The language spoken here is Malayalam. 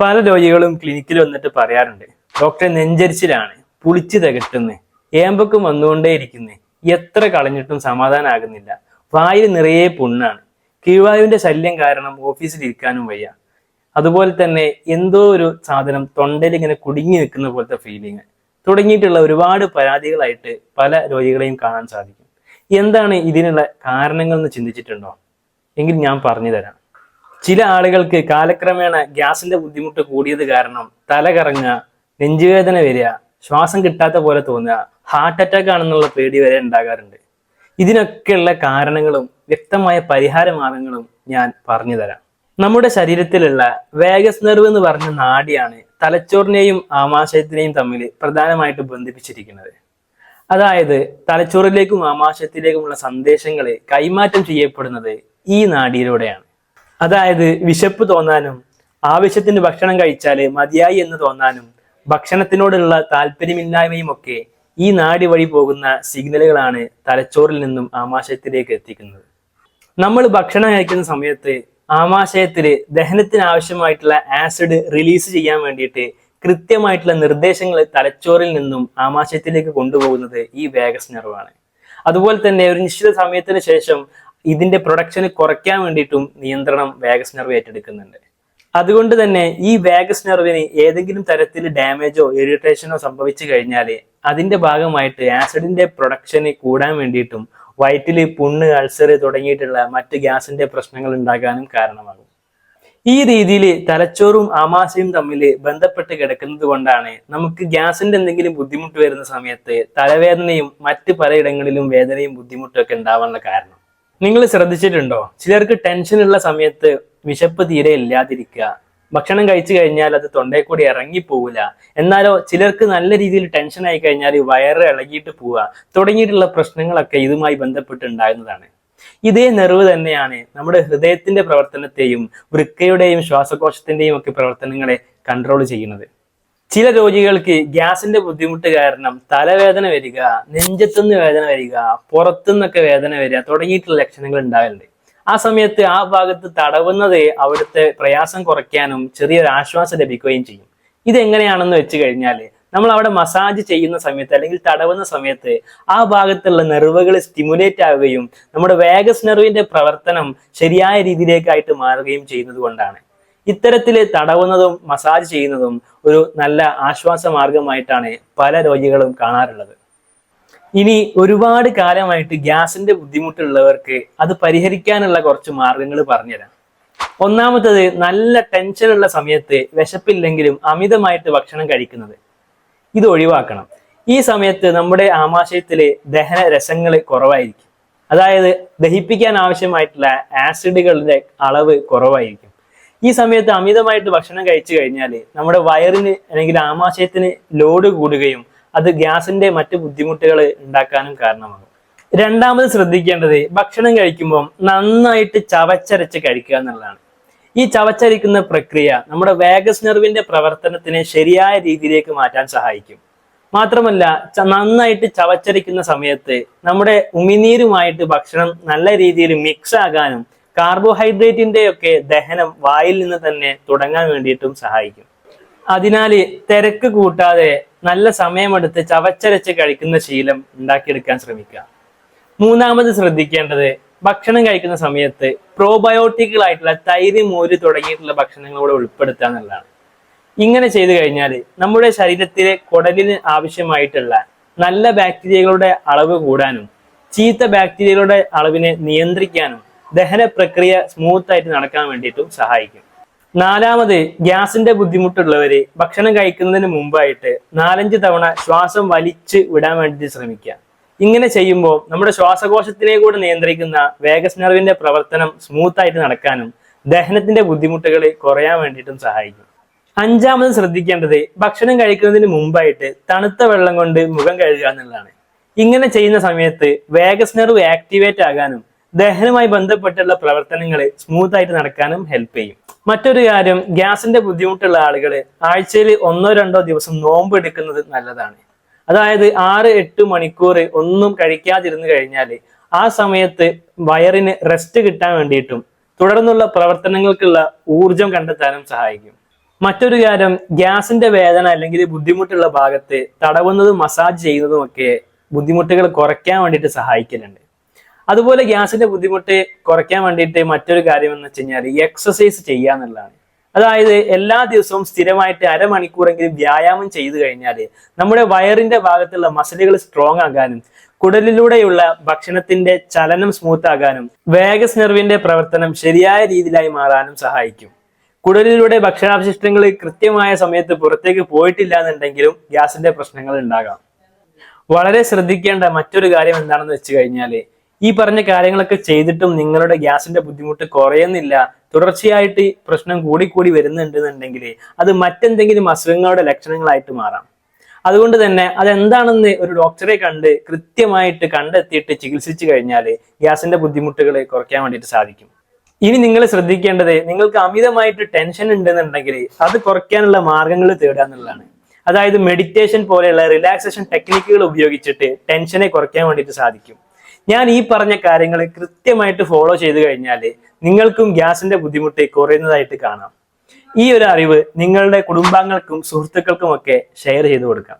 പല രോഗികളും ക്ലിനിക്കിൽ വന്നിട്ട് പറയാറുണ്ട്. ഡോക്ടറെ നെഞ്ചരിച്ചിലാണ് പുളിച്ച് തികട്ടുന്നു വന്നുകൊണ്ടേ വന്നുകൊണ്ടേയിരിക്കുന്നു എത്ര കളഞ്ഞിട്ടും സമാധാനമാകുന്നില്ല വായിൽ നിറയെ പുണ്ണാണ്. കീഴ്വായുവിന്റെ ശല്യം കാരണം ഓഫീസിൽ ഇരിക്കാനും വയ്യ. അതുപോലെ തന്നെ എന്തോ ഒരു സാധനം തൊണ്ടയിൽ ഇങ്ങനെ കുടുങ്ങി നിൽക്കുന്ന പോലത്തെ ഫീലിങ് തുടങ്ങിയിട്ടുള്ള ഒരുപാട് പരാതികളായിട്ട് പല രോഗികളെയും കാണാൻ സാധിക്കും. എന്താണ് ഇതിനുള്ള കാരണങ്ങൾ എന്ന് ചിന്തിച്ചിട്ടുണ്ടോ? എങ്കിൽ ഞാൻ പറഞ്ഞു തരാം ചില ആളുകൾക്ക് കാലക്രമേണ ഗ്യാസിന്റെ ബുദ്ധിമുട്ട് കൂടിയത് കാരണം തല കറങ്ങുക നെഞ്ചുവേദന വരിക ശ്വാസം കിട്ടാത്ത പോലെ തോന്നുക ഹാർട്ട് അറ്റാക്ക് ആണെന്നുള്ള പേടി വരെ ഉണ്ടാകാറുണ്ട്. ഇതിനൊക്കെയുള്ള കാരണങ്ങളും വ്യക്തമായ പരിഹാര മാർഗങ്ങളും ഞാൻ പറഞ്ഞു തരാം. നമ്മുടെ ശരീരത്തിലുള്ള വേഗസ് നെർവ് എന്ന് പറഞ്ഞ നാടിയാണ് തലച്ചോറിനെയും ആമാശയത്തിനെയും തമ്മിൽ പ്രധാനമായിട്ട് ബന്ധിപ്പിച്ചിരിക്കുന്നത്. അതായത് തലച്ചോറിലേക്കും ആമാശയത്തിലേക്കുമുള്ള സന്ദേശങ്ങളെ കൈമാറ്റം ചെയ്യപ്പെടുന്നത് ഈ നാഡിയിലൂടെയാണ്. അതായത് വിശപ്പ് തോന്നാനും ആവശ്യത്തിന് ഭക്ഷണം കഴിച്ചാൽ മതിയായി എന്ന് തോന്നാനും ഭക്ഷണത്തിനോടുള്ള താല്പര്യമില്ലായ്മയും ഒക്കെ ഈ നാടി വഴി പോകുന്ന സിഗ്നലുകളാണ് തലച്ചോറിൽ നിന്നും ആമാശയത്തിലേക്ക് എത്തിക്കുന്നത്. നമ്മൾ ഭക്ഷണം കഴിക്കുന്ന സമയത്ത് ആമാശയത്തിൽ ദഹനത്തിന് ആവശ്യമായിട്ടുള്ള ആസിഡ് റിലീസ് ചെയ്യാൻ വേണ്ടിയിട്ട് കൃത്യമായിട്ടുള്ള നിർദ്ദേശങ്ങൾ തലച്ചോറിൽ നിന്നും ആമാശയത്തിലേക്ക് കൊണ്ടുപോകുന്നത് ഈ വേഗസ് നെർവാണ് അതുപോലെ തന്നെ ഒരു നിശ്ചിത സമയത്തിന് ശേഷം ഇതിന്റെ പ്രൊഡക്ഷൻ കുറയ്ക്കാൻ വേണ്ടിയിട്ടും നിയന്ത്രണം വാഗസ് നെർവ് ഏറ്റെടുക്കുന്നുണ്ട്. അതുകൊണ്ട് തന്നെ ഈ വാഗസ് നെർവിന് ഏതെങ്കിലും തരത്തിൽ ഡാമേജോ ഇറിറ്റേഷനോ സംഭവിച്ചു കഴിഞ്ഞാൽ അതിന്റെ ഭാഗമായിട്ട് ആസിഡിന്റെ പ്രൊഡക്ഷന് കൂടാൻ വേണ്ടിയിട്ടും വയറ്റിൽ പുണ്ണ് അൾസർ തുടങ്ങിയിട്ടുള്ള മറ്റ് ഗ്യാസിന്റെ പ്രശ്നങ്ങൾ ഉണ്ടാകാനും കാരണമാകും. ഈ രീതിയിൽ തലച്ചോറും ആമാശയും തമ്മിൽ ബന്ധപ്പെട്ട് കിടക്കുന്നത് കൊണ്ടാണ് നമുക്ക് ഗ്യാസിന്റെ എന്തെങ്കിലും ബുദ്ധിമുട്ട് വരുന്ന സമയത്ത് തലവേദനയും മറ്റ് പലയിടങ്ങളിലും വേദനയും ബുദ്ധിമുട്ടും ഒക്കെ ഉണ്ടാവാനുള്ള കാരണം. നിങ്ങൾ ശ്രദ്ധിച്ചിട്ടുണ്ടോ? ചിലർക്ക് ടെൻഷൻ ഉള്ള സമയത്ത് വിശപ്പ് തീരെ ഇല്ലാതിരിക്കുക. ഭക്ഷണം കഴിച്ചു കഴിഞ്ഞാൽ അത് തൊണ്ടയിൽ കൂടി ഇറങ്ങി പോവില്ല. എന്നാലോ ചിലർക്ക് നല്ല രീതിയിൽ ടെൻഷൻ ആയി കഴിഞ്ഞാൽ വയറ് ഇളകിയിട്ട് പോവുക. തുടങ്ങിയിട്ടുള്ള പ്രശ്നങ്ങളൊക്കെ ഇതുമായി ബന്ധപ്പെട്ടുണ്ടാകുന്നതാണ്. ഇതേ നെറിവ് തന്നെയാണ് നമ്മുടെ ഹൃദയത്തിന്റെ പ്രവർത്തനത്തെയും വൃക്കയുടെയും ശ്വാസകോശത്തിന്റെയും ഒക്കെ പ്രവർത്തനങ്ങളെ കൺട്രോൾ ചെയ്യുന്നത്. ചില രോഗികൾക്ക് ഗ്യാസിന്റെ ബുദ്ധിമുട്ട് കാരണം തലവേദന വരിക നെഞ്ചത്തുനിന്ന് വേദന വരിക പുറത്തുനിന്നൊക്കെ വേദന വരിക തുടങ്ങിയിട്ടുള്ള ലക്ഷണങ്ങൾ ഉണ്ടാകലുണ്ട്. ആ സമയത്ത് ആ ഭാഗത്ത് തടവുന്നത് അവിടുത്തെ പ്രയാസം കുറയ്ക്കാനും ചെറിയൊരു ആശ്വാസം ലഭിക്കുകയും ചെയ്യും. ഇതെങ്ങനെയാണെന്ന് വെച്ച് കഴിഞ്ഞാൽ നമ്മൾ അവിടെ മസാജ് ചെയ്യുന്ന സമയത്ത് അല്ലെങ്കിൽ തടവുന്ന സമയത്ത് ആ ഭാഗത്തുള്ള നെർവുകൾ സ്റ്റിമുലേറ്റ് ആവുകയും നമ്മുടെ വേഗസ് നെർവിന്റെ പ്രവർത്തനം ശരിയായ രീതിയിലേക്കായിട്ട് മാറുകയും ചെയ്യുന്നത് കൊണ്ടാണ്. ഇത്തരത്തിൽ തടവുന്നതും മസാജ് ചെയ്യുന്നതും ഒരു നല്ല ആശ്വാസ മാർഗമായിട്ടാണ് പല രോഗികളും കാണാറുള്ളത്. ഇനി ഒരുപാട് കാലമായിട്ട് ഗ്യാസിന്റെ ബുദ്ധിമുട്ടുള്ളവർക്ക് അത് പരിഹരിക്കാനുള്ള കുറച്ച് മാർഗങ്ങൾ പറഞ്ഞുതരാം. ഒന്നാമത്തത് നല്ല ടെൻഷനുള്ള സമയത്ത് വിശപ്പില്ലെങ്കിലും അമിതമായിട്ട് ഭക്ഷണം കഴിക്കുന്നത്. ഇത് ഒഴിവാക്കണം. ഈ സമയത്ത് നമ്മുടെ ആമാശയത്തിലെ ദഹന രസങ്ങൾ കുറവായിരിക്കും. അതായത് ദഹിപ്പിക്കാൻ ആവശ്യമായിട്ടുള്ള ആസിഡുകളുടെ അളവ് കുറവായിരിക്കും. ഈ സമയത്ത് അമിതമായിട്ട് ഭക്ഷണം കഴിച്ചു കഴിഞ്ഞാൽ നമ്മുടെ വയറിന് അല്ലെങ്കിൽ ആമാശയത്തിന് ലോഡ് കൂടുകയും അത് ഗ്യാസിന്റെ മറ്റു ബുദ്ധിമുട്ടുകൾ ഉണ്ടാക്കാനും കാരണമാകും. രണ്ടാമത് ശ്രദ്ധിക്കേണ്ടത് ഭക്ഷണം കഴിക്കുമ്പോൾ നന്നായിട്ട് ചവച്ചരച്ച് കഴിക്കുക എന്നുള്ളതാണ്. ഈ ചവച്ചരിക്കുന്ന പ്രക്രിയ നമ്മുടെ വേഗസ് നെർവിന്റെ പ്രവർത്തനത്തിനെ ശരിയായ രീതിയിലേക്ക് മാറ്റാൻ സഹായിക്കും. മാത്രമല്ല നന്നായിട്ട് ചവച്ചരിക്കുന്ന സമയത്ത് നമ്മുടെ ഉമിനീരുമായിട്ട് ഭക്ഷണം നല്ല രീതിയിൽ മിക്സ് ആകാനും കാർബോഹൈഡ്രേറ്റിന്റെ ഒക്കെ ദഹനം വായിൽ നിന്ന് തന്നെ തുടങ്ങാൻ വേണ്ടിയിട്ടും സഹായിക്കും. അതിനാൽ തിരക്ക് കൂട്ടാതെ നല്ല സമയമെടുത്ത് ചവച്ചരച്ച് കഴിക്കുന്ന ശീലം ഉണ്ടാക്കിയെടുക്കാൻ ശ്രമിക്കുക. മൂന്നാമത് ശ്രദ്ധിക്കേണ്ടത് ഭക്ഷണം കഴിക്കുന്ന സമയത്ത് പ്രോബയോട്ടിക്കുകളായിട്ടുള്ള തൈര് മോര് തുടങ്ങിയിട്ടുള്ള ഭക്ഷണങ്ങൾ കൂടെ ഉൾപ്പെടുത്തുക എന്നുള്ളതാണ്. ഇങ്ങനെ ചെയ്തു കഴിഞ്ഞാൽ നമ്മുടെ ശരീരത്തിലെ കുടലിന് ആവശ്യമായിട്ടുള്ള നല്ല ബാക്ടീരിയകളുടെ അളവ് കൂടാനും ചീത്ത ബാക്ടീരിയകളുടെ അളവിനെ നിയന്ത്രിക്കാനും ദഹന പ്രക്രിയ സ്മൂത്ത് ആയിട്ട് നടക്കാൻ വേണ്ടിയിട്ടും സഹായിക്കും. നാലാമത് ഗ്യാസിന്റെ ബുദ്ധിമുട്ടുള്ളവര് ഭക്ഷണം കഴിക്കുന്നതിന് മുമ്പായിട്ട് നാലഞ്ച് തവണ ശ്വാസം വലിച്ച് വിടാൻ വേണ്ടി ശ്രമിക്കുക. ഇങ്ങനെ ചെയ്യുമ്പോൾ നമ്മുടെ ശ്വാസകോശത്തിനെ കൂടെ നിയന്ത്രിക്കുന്ന വേഗസ് നെർവിന്റെ പ്രവർത്തനം സ്മൂത്ത് ആയിട്ട് നടക്കാനും ദഹനത്തിന്റെ ബുദ്ധിമുട്ടുകൾ കുറയാൻ വേണ്ടിയിട്ടും സഹായിക്കും. അഞ്ചാമത് ശ്രദ്ധിക്കേണ്ടത് ഭക്ഷണം കഴിക്കുന്നതിന് മുമ്പായിട്ട് തണുത്ത വെള്ളം കൊണ്ട് മുഖം കഴുകുക എന്നുള്ളതാണ്. ഇങ്ങനെ ചെയ്യുന്ന സമയത്ത് വേഗസ് നെർവ് ആക്ടിവേറ്റ് ആകാനും ദഹനവുമായി ബന്ധപ്പെട്ടുള്ള പ്രവർത്തനങ്ങൾ സ്മൂത്ത് ആയിട്ട് നടക്കാനും ഹെൽപ്പ് ചെയ്യും. മറ്റൊരു കാര്യം ഗ്യാസിന്റെ ബുദ്ധിമുട്ടുള്ള ആളുകൾ ആഴ്ചയിൽ ഒന്നോ രണ്ടോ ദിവസം നോമ്പ് എടുക്കുന്നത് നല്ലതാണ്. അതായത് ആറ് എട്ട് മണിക്കൂർ ഒന്നും കഴിക്കാതിരുന്നു കഴിഞ്ഞാൽ ആ സമയത്ത് വയറിന് റെസ്റ്റ് കിട്ടാൻ വേണ്ടിയിട്ടും തുടർന്നുള്ള പ്രവർത്തനങ്ങൾക്കുള്ള ഊർജം കണ്ടെത്താനും സഹായിക്കും. മറ്റൊരു കാര്യം ഗ്യാസിന്റെ വേദന അല്ലെങ്കിൽ ബുദ്ധിമുട്ടുള്ള ഭാഗത്ത് തടവുന്നതും മസാജ് ചെയ്യുന്നതും ഒക്കെ ബുദ്ധിമുട്ടുകൾ കുറയ്ക്കാൻ വേണ്ടിയിട്ട് സഹായിക്കലുണ്ട്. അതുപോലെ ഗ്യാസിന്റെ ബുദ്ധിമുട്ട് കുറയ്ക്കാൻ വേണ്ടിയിട്ട് മറ്റൊരു കാര്യം എന്ന് വെച്ച് കഴിഞ്ഞാൽ എക്സസൈസ് ചെയ്യുക എന്നുള്ളതാണ്. അതായത് എല്ലാ ദിവസവും സ്ഥിരമായിട്ട് അരമണിക്കൂറെങ്കിലും വ്യായാമം ചെയ്തു കഴിഞ്ഞാൽ നമ്മുടെ വയറിന്റെ ഭാഗത്തുള്ള മസിലുകൾ സ്ട്രോങ് ആകാനും കുടലിലൂടെയുള്ള ഭക്ഷണത്തിന്റെ ചലനം സ്മൂത്ത് ആകാനും വേഗസ് നെർവിന്റെ പ്രവർത്തനം ശരിയായ രീതിയിലായി മാറാനും സഹായിക്കും. കുടലിലൂടെ ഭക്ഷണാവശിഷ്ടങ്ങൾ കൃത്യമായ സമയത്ത് പുറത്തേക്ക് പോയിട്ടില്ല എന്നുണ്ടെങ്കിലും ഗ്യാസിന്റെ പ്രശ്നങ്ങൾ ഉണ്ടാകാം. വളരെ ശ്രദ്ധിക്കേണ്ട മറ്റൊരു കാര്യം എന്താണെന്ന് വെച്ച് കഴിഞ്ഞാൽ ഈ പറഞ്ഞ കാര്യങ്ങളൊക്കെ ചെയ്തിട്ടും നിങ്ങളുടെ ഗ്യാസിന്റെ ബുദ്ധിമുട്ട് കുറയുന്നില്ല തുടർച്ചയായിട്ട് പ്രശ്നം കൂടിക്കൂടി വരുന്നുണ്ടെന്നുണ്ടെങ്കിൽ അത് മറ്റെന്തെങ്കിലും അസുഖങ്ങളുടെ ലക്ഷണങ്ങളായിട്ട് മാറാം. അതുകൊണ്ട് തന്നെ അതെന്താണെന്ന് ഒരു ഡോക്ടറെ കണ്ട് കൃത്യമായിട്ട് കണ്ടെത്തിയിട്ട് ചികിത്സിച്ചു കഴിഞ്ഞാൽ ഗ്യാസിന്റെ ബുദ്ധിമുട്ടുകൾ കുറയ്ക്കാൻ വേണ്ടിയിട്ട് സാധിക്കും. ഇനി നിങ്ങൾ ശ്രദ്ധിക്കേണ്ടത് നിങ്ങൾക്ക് അമിതമായിട്ട് ടെൻഷൻ ഉണ്ടെന്നുണ്ടെങ്കിൽ അത് കുറയ്ക്കാനുള്ള മാർഗങ്ങൾ തേടുക എന്നുള്ളതാണ്. അതായത് മെഡിറ്റേഷൻ പോലെയുള്ള റിലാക്സേഷൻ ടെക്നിക്കുകൾ ഉപയോഗിച്ചിട്ട് ടെൻഷനെ കുറയ്ക്കാൻ വേണ്ടിയിട്ട് സാധിക്കും. ഞാൻ ഈ പറഞ്ഞ കാര്യങ്ങൾ കൃത്യമായിട്ട് ഫോളോ ചെയ്തു കഴിഞ്ഞാൽ നിങ്ങൾക്കും ഗ്യാസിന്റെ ബുദ്ധിമുട്ട് കുറയുന്നതായിട്ട് കാണാം. ഈ ഒരു അറിവ് നിങ്ങളുടെ കുടുംബാംഗങ്ങൾക്കും സുഹൃത്തുക്കൾക്കും ഒക്കെ ഷെയർ ചെയ്തു കൊടുക്കാം.